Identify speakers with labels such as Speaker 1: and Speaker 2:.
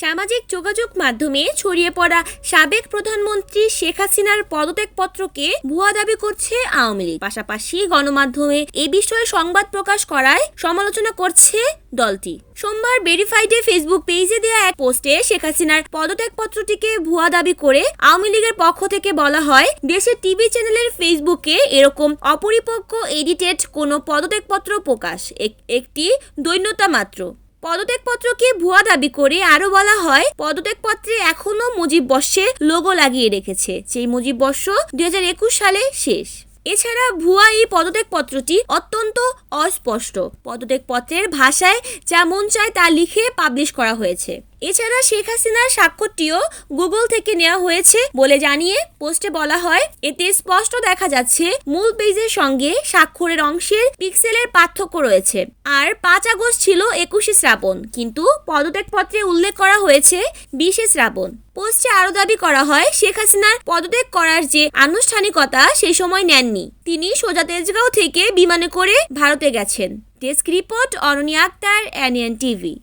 Speaker 1: সামাজিক যোগাযোগ মাধ্যমে ছড়িয়ে পড়া সাবেক প্রধানমন্ত্রী শেখ হাসিনার পদত্যাগপত্রকে ভুয়া দাবি করছে আওয়ামী লীগ। পাশাপাশি গণমাধ্যমে এ বিষয়ে সংবাদ প্রকাশ করায় সমালোচনা করছে দলটি। সোমবার ভেরিফাইডে ফেসবুক পেজে দেওয়া এক পোস্টে শেখ হাসিনার পদত্যাগপত্রটিকে ভুয়া দাবি করে আওয়ামী লীগের পক্ষ থেকে বলা হয়, দেশের টিভি চ্যানেলের ফেসবুকে এরকম অপরিপক্ক এডিটেড কোনো পদত্যাগপত্র প্রকাশ, এক- একটি দৈন্যতা মাত্র। পদত্যাগপত্রকে ভুয়া দাবি করে? আরও বলা হয়, পদত্যাগপত্রে এখনও মুজিব বর্ষে লোগো লাগিয়ে রেখেছে। সেই মুজিব বর্ষ দুই হাজার একুশ সালে শেষ। এছাড়া ভুয়া এই পদত্যাগপত্রটি অত্যন্ত অস্পষ্ট। পদত্যাগপত্রের ভাষায় যা মন চায় তা লিখে পাবলিশ করা হয়েছে। এছাড়া শেখ হাসিনার স্বাক্ষরটিও গুগল থেকে নেওয়া হয়েছে বলে জানিয়ে পোস্টে বলা হয়, এতে স্পষ্ট দেখা যাচ্ছে মূল পেজের সঙ্গে স্বাক্ষরের অংশের পিক্সেলের পার্থক্য রয়েছে। আর পাঁচ আগস্ট ছিল একুশে শ্রাবণ, কিন্তু পদত্যাগপত্রে উল্লেখ করা হয়েছে বিশে শ্রাবণ। পোস্টে আরও দাবি করা হয়, শেখ হাসিনার পদত্যাগ করার যে আনুষ্ঠানিকতা সেই সময় নেননি। তিনি সোজা তেজগাঁও থেকে বিমানে করে ভারতে গেছেন। Desk report Ononi Akter, NN TV.